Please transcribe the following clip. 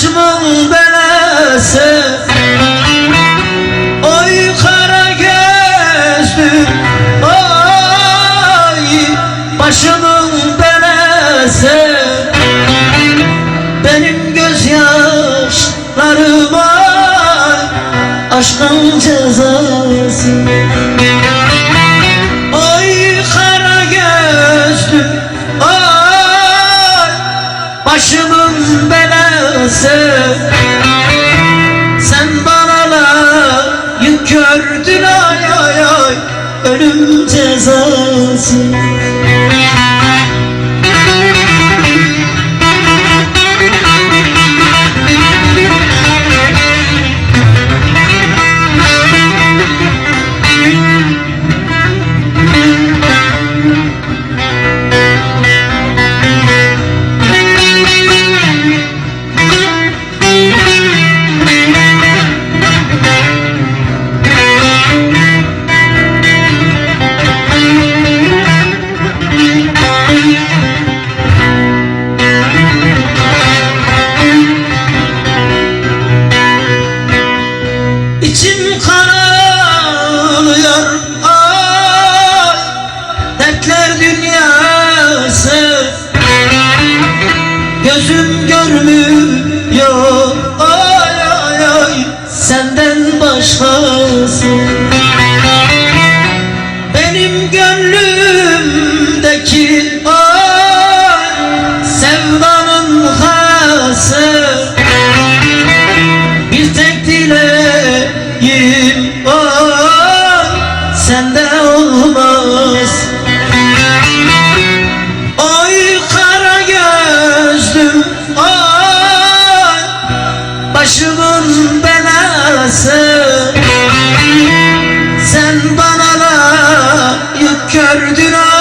başımın belası. Oy kara gözlü Oy başımın belası. Benim gözyaşlarıma Aşkın cezası. başımın belası. Sen bana layık gördün ay ay ay. Ölüm cezası. İçim kara başımın belası. Sen bana da yük kördün o ah.